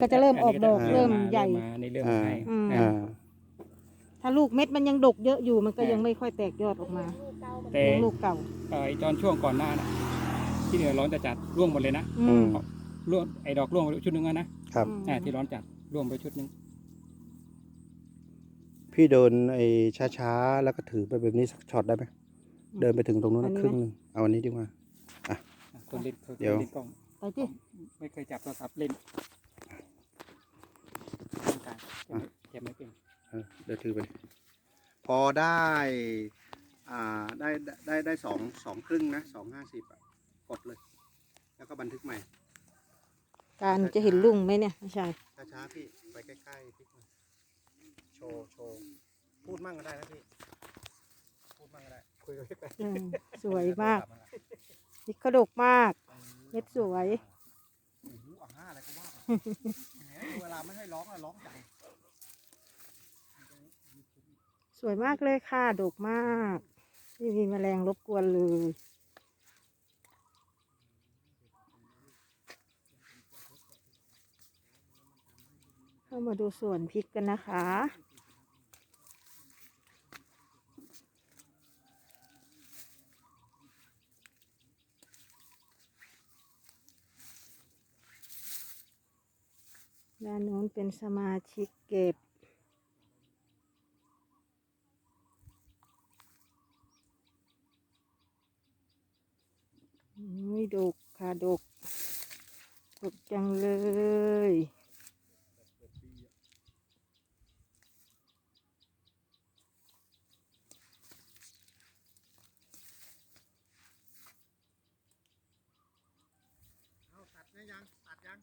ก็จะเริ่มออกดอกนนี้เริ่มใหญ่ มานี่เริ่มอ่าให้อืม อ่า ถ้าลูกเม็ดมันยังดกเยอะอยู่มันก็ยังไม่ค่อยแตกยอดออกมาแต่ลูกเก่า เอ่อไอ้ตอนช่วงก่อนหน้านะที่เหนือร้อนจะจัดร่วงหมดเลยนะอืม ร่วงไอ้ดอกร่วงไปชุดหนึงอะนะครับ อ่าที่ร้อนจัดร่วงไปชุดหนึงพี่เดินไอ้ช้าๆ แล้วก็ถือไปแบบนี้สักช็อตได้ไหมเดินไปถึงตรงนู้นอันนะนี้ ครึ่งไหมหนึ่งเอาอันนี้ดีกว่า อะคนเล่นคนเดี๋ยว เล่นกล้อง ไปที่ไม่เคยจับโทรศัพท์เล่นร่างกายเก็บไม่เป็น เออเดี๋ยวถือไปพอได้อ่าได้ได้ได้สองสองครึ่งนะสองห้าสิบอะกดเลย แล้วก็บันทึกใหม่ การจะเห็นลุงไหมเนี่ยไม่ใช่ช้าๆพี่ไปใกล้ๆพี่โชว์โชว์พูดมั่งก็ได้นะพี่พูดมั่งก็ได้คุยกับพี่แป๊ะอืมสวยมากนี่กระดกมากเม็ดสวยโอ้โหอะห้าอะไรก็ว่าไปแหมเวลาไม่ให้ร้องอะร้องจัง สวยมากเลยค่ะดกมากไม่มีแมลงรบกวนเลย เข้ามาดูสวนพริกกันนะคะด้านโน้นเป็นสมาชิกเก็บ ดกค่ะดก ดกจังเลยตัดนะยัง ตัดยัง